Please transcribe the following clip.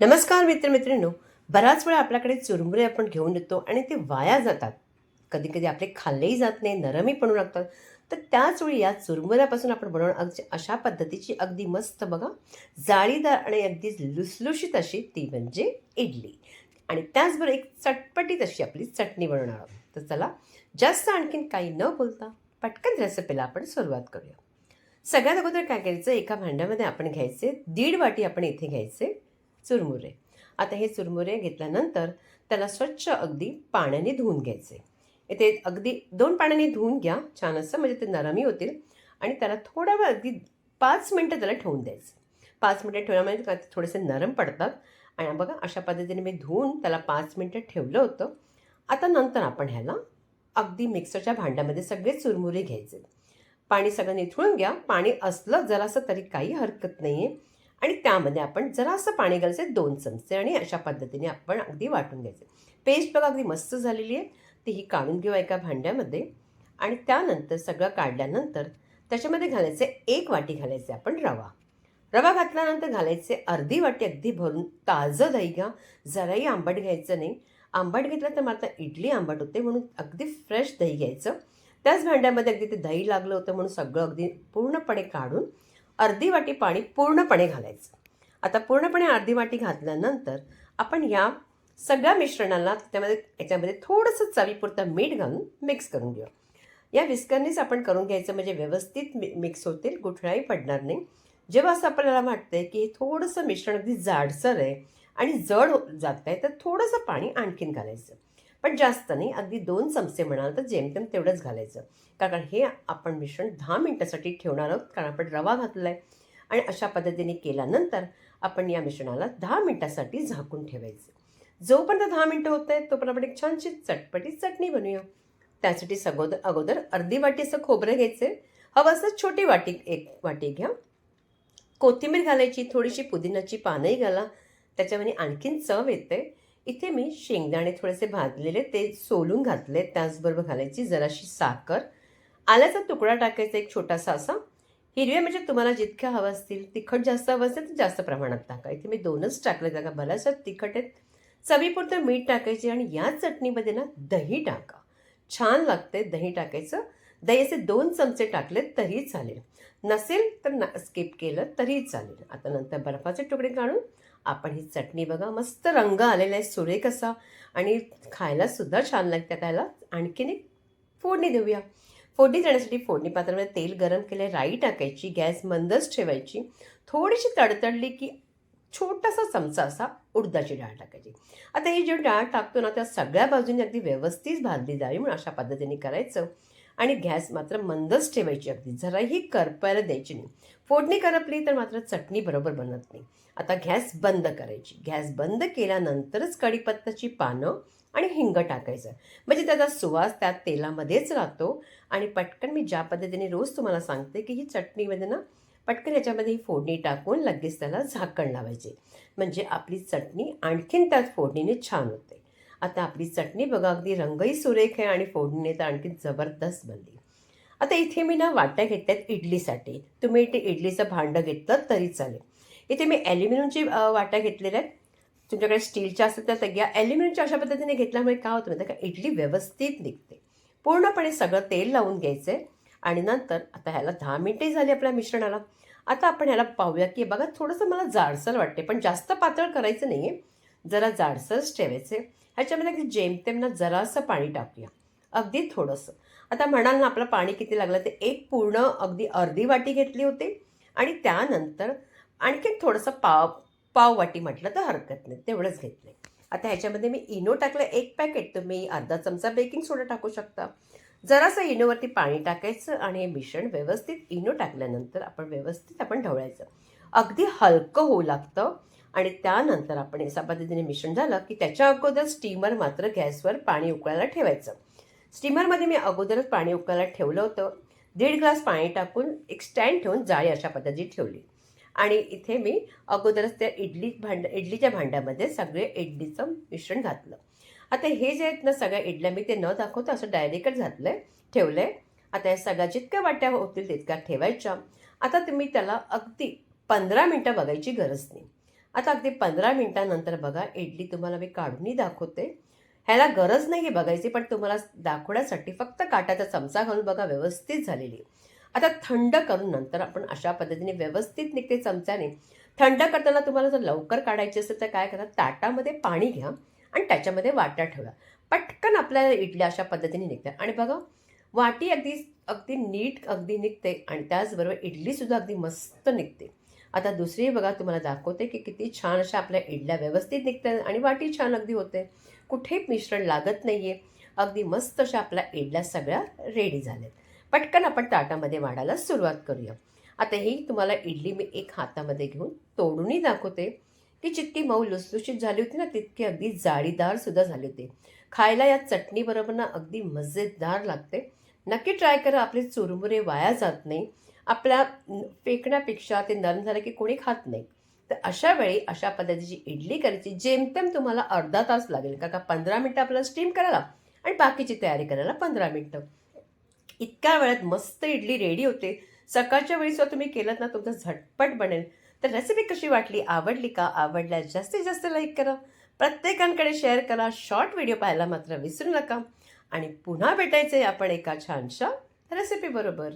नमस्कार मित्रमैत्रिणींनो बराच वेळा आपल्याकडे चुरमुरे आपण घेऊन येतो आणि ते वाया जातात. कधी कधी आपले खाल्लेही जात नाही नरमही पडू लागतात. तर त्याच वेळी या चुरमुऱ्यापासून आपण बनवणं अगदी अशा पद्धतीची अगदी मस्त बघा. जाळीदार आणि अगदी लुसलुशीत अशी ती म्हणजे इडली. आणि त्याचबरोबर एक चटपटीत अशी आपली चटणी बनवणार आहोत. तर चला जास्त आणखीन काही न बोलता पटकन रेसिपीला आपण सुरुवात करूया. सगळ्यात अगोदर काय करायचं एका भांड्यामध्ये आपण घ्यायचे दीड वाटी आपण इथे घ्यायचे चुरमुरे. आता हे चुरमुरे घेतल्यानंतर त्याला स्वच्छ अगदी पाण्याने धुवून घ्यायचे. इथे अगदी दोन पाण्याने धुवून घ्या छान असं म्हणजे ते नरमही होतील आणि त्याला थोडा वेळ अगदी पाच मिनटं त्याला ठेवून द्यायचं. पाच मिनटं ठेवल्यामुळे का ते थोडेसे नरम पडतात. आणि बघा अशा पद्धतीने मी धुवून त्याला पाच मिनटं ठेवलं होतं. आता नंतर आपण ह्याला अगदी मिक्सरच्या भांड्यामध्ये सगळे चुरमुरे घ्यायचे. पाणी सगळं निथळून घ्या. पाणी असलं जरासं तरी काही हरकत नाही आहे आणि त्यामध्ये आपण जरासं पाणी घालायचं दोन चमचे आणि अशा पद्धतीने आपण अगदी वाटून घ्यायचे पेस्ट बघा अगदी मस्त झालेली आहे. ती ही काढून घेऊ एका भांड्यामध्ये. आणि त्यानंतर सगळं काढल्यानंतर त्याच्यामध्ये घालायचे एक वाटी घालायचे आपण रवा. रवा घातल्यानंतर घालायचे अर्धी वाटी अगदी भरून ताजं दही घ्या. जराही आंबट घ्यायचं नाही. आंबट घेतलं तर मला इडली आंबट होते म्हणून अगदी फ्रेश दही घ्यायचं. त्याच भांड्यामध्ये अगदी ते दही लागलं होतं म्हणून सगळं अगदी पूर्णपणे काढून अर्धी वाटी पाणी पूर्णपणे घालायचं. आता पूर्णपणे अर्धी वाटी घातल्यानंतर आपण या सगळ्या मिश्रणाला त्यामध्ये याच्यामध्ये थोडंसं चवीपुरतं मीठ घालून मिक्स करून घेऊ या विस्करनीच आपण करून घ्यायचं म्हणजे व्यवस्थित मि मिक्स होतील गुठळाही पडणार नाही. जेव्हा असं आपल्याला वाटतंय की हे थोडंसं मिश्रण अगदी जाडसर आहे आणि जड जात आहे तर थोडंसं पाणी आणखीन घालायचं. पण जास्त नाही अगदी दोन चमचे म्हणाल तर जेमतेम तेवढंच घालायचं. कारण हे आपण मिश्रण दहा मिनटासाठी ठेवणार आहोत कारण आपण रवा घातला आहे आणि अशा पद्धतीने केल्यानंतर आपण या मिश्रणाला दहा मिनटासाठी झाकून ठेवायचं. जोपर्यंत दहा मिनटं होत आहेत तोपर्यंत आपण एक छानशी चटपटी चटणी बनवूया. त्यासाठी सगोदर अगोदर अर्धी वाटी असं खोबरं घ्यायचे हवं असं छोटी वाटी एक वाटी घ्या. कोथिंबीर घालायची थोडीशी पुदिनाची पानंही घाला. त्याच्यामध्ये आणखीन चव येते. इथे मी शेंगदाणे थोडेसे भाजलेले ते सोलून घातले त्याचबरोबर घालायची जराशी साखर. आल्याचा तुकडा टाकायचा एक छोटासा असा. हिरव्या म्हणजे तुम्हाला जितक्या हवं असतील तिखट जास्त हवं असेल तर जास्त प्रमाणात टाका. इथे मी दोनच टाकले जागा बऱ्याचशा तिखट आहेत. चवीपुरतं मीठ टाकायचे आणि या चटणीमध्ये ना दही टाका. छान लागते दही टाकायचं. दही असे दोन चमचे टाकले तरी चालेल. नसेल तर ना स्किप केलं तरी चालेल. आता नंतर बर्फाचे तुकडे काढून आपण ही चटणी बघा मस्त रंग आलेला आहे सुरेख असा. आणि खायला सुद्धा छान लागते त्याला आणखीन एक फोडणी देऊया. फोडणी देण्यासाठी फोडणी पात्रामध्ये तेल गरम केले राई टाकायची गॅस मंदच ठेवायची. थोडीशी तडतडली की छोटासा चमचा असा उडदाची डाळ टाकायची. आता ही जी डाळ टाकतो ना त्या सगळ्या बाजूने अगदी व्यवस्थित भाजली जावी म्हणून अशा पद्धतीने करायचं. आणि गॅस मात्र मंदच ठेवायची अगदी. जराही करपायला द्यायची नाही. फोडणी करपली तर मात्र चटणी बरोबर बनत नाही. आता गॅस बंद करायची. गॅस बंद केल्यानंतरच कढीपत्त्याची पानं आणि हिंग टाकायचं. म्हणजे त्याचा सुवास त्या तेलामध्येच राहतो. आणि पटकन मी ज्या पद्धतीने रोज तुम्हाला सांगते की ही चटणीमध्ये ना पटकन याच्यामध्ये ही फोडणी टाकून लगेच त्याला झाकण लावायचे. म्हणजे आपली चटणी आणखीन त्यात फोडणीने छान होते. आता आपली चटणी बघा अगदी रंगही सुरेख आहे आणि फोडणीने तर आणखी जबरदस्त बनली. आता इथे मी ना वाट्या घेतल्यात इडलीसाठी. तुम्ही इथे इडलीचं भांडं घेतलं तरी चालेल. इथे मी ॲल्युमिनियमची वाट्या घेतलेल्या आहेत. तुमच्याकडे स्टीलच्या असतात त्या सगळ्या ॲल्युमिनियमच्या अशा पद्धतीने घेतल्यामुळे काय होतं माहिती का? इडली व्यवस्थित निघते. पूर्णपणे सगळं तेल लावून घ्यायचं आहे आणि नंतर आता ह्याला दहा मिनटे झाली आपल्या मिश्रणाला. आता आपण ह्याला पाहूया की बघा थोडंसं मला जाडसर वाटते पण जास्त पातळ करायचं नाही आहे जरा जाडसरच ठेवायचे ह्याच्यामध्ये अगदी जेमतेम ना जरासं पाणी टाकूया. अगदी थोडंसं. आता म्हणाल ना आपलं पाणी किती लागलं ते एक पूर्ण अगदी अर्धी वाटी घेतली होती. आणि त्यानंतर आणखी थोडंसं पाव पाव वाटी म्हटलं तर हरकत नाही तेवढंच घेतलं आता ह्याच्यामध्ये मी इनो टाकलं एक पॅकेट. तुम्ही अर्धा चमचा बेकिंग सोडा टाकू शकता. जरासं इनोवरती पाणी टाकायचं आणि हे मिश्रण व्यवस्थित इनो टाकल्यानंतर आपण व्यवस्थित आपण ढवळायचं. अगदी हलकं होऊ लागतं. आणि त्यानंतर आपण अशा पद्धतीने मिश्रण झालं की त्याच्या अगोदर स्टीमर मात्र गॅसवर पाणी उकळायला ठेवायचं. स्टीमरमध्ये मी अगोदरच पाणी उकळायला ठेवलं होतं. दीड ग्लास पाणी टाकून एक स्टँड ठेवून जाळी अशा पद्धतीने ठेवली. आणि इथे मी अगोदरच त्या इडली भांड इडलीच्या भांड्यामध्ये सगळे इडलीचं मिश्रण घातलं. आता हे जे आहेत ना सगळ्या इडल्या मी ते न दाखवता असं डायरेक्टच घातलं आहे ठेवलं आहे आता या सगळ्या जितक्या वाट्या होतील तितक्या ठेवायच्या. आता तुम्ही त्याला अगदी पंधरा मिनटं बघायची गरज नाही. आता अगदी पंधरा मिनटानंतर बघा इडली तुम्हाला मी काढूनही दाखवते. ह्याला गरज नाही आहे बघायची पण तुम्हाला दाखवण्यासाठी फक्त काटाचा चमचा घालून बघा व्यवस्थित झालेली आहे. आता थंड करून नंतर आपण अशा पद्धतीने व्यवस्थित निघते चमच्याने. थंड करताना तुम्हाला जर लवकर काढायची असेल तर काय करा ताटामध्ये पाणी घ्या आणि त्याच्यामध्ये वाट्या ठेवा. पटकन आपल्याला इडल्या अशा पद्धतीने निघतात. आणि बघा वाटी अगदी अगदी नीट अगदी निघते आणि त्याचबरोबर इडलीसुद्धा अगदी मस्त निघते. आता दुसरी बघा तुम्हाला दाखवते की किती छान अशा आपल्या इडल्या व्यवस्थित निघतात आणि वाटी छान अगदी होते. कुठेही मिश्रण लागत नाही आहे अगदी मस्त अशा आपल्या इडल्या सगळ्या रेडी झाल्यात. पटकन आपण ताटामध्ये वाढायला सुरुवात करूया. आता ही तुम्हाला इडली मी एक हातामध्ये घेऊन तोडूनही दाखवते. की जितकी मऊ लुसलुशीत झाली होती ना तितकी अगदी जाळीदार सुद्धा झाली होती. खायला या चटणीबरोबर ना अगदी मजेदार लागते. नक्की ट्राय करा आपले चुरमुरे वाया जात नाही. आपल्या फेकण्यापेक्षा ते नरम झालं की कोणी खात नाही. तर अशा वेळी अशा पद्धतीची इडली करायची जेमतेम तुम्हाला अर्धा तास लागेल का का पंधरा मिनटं आपल्याला स्टीम करायला आणि बाकीची तयारी करायला पंधरा मिनटं. इतक्या वेळात मस्त इडली रेडी होते. सकाळच्या वेळी सुद्धा तुम्ही केलं ना तुमचं झटपट बनेल. तर रेसिपी कशी वाटली? आवडली का? आवडल्यास जास्तीत जास्त लाईक करा. प्रत्येकांकडे शेअर करा. शॉर्ट व्हिडिओ पाहायला मात्र विसरू नका. आणि पुन्हा भेटायचे आपण एका छानशा रेसिपी बरोबर.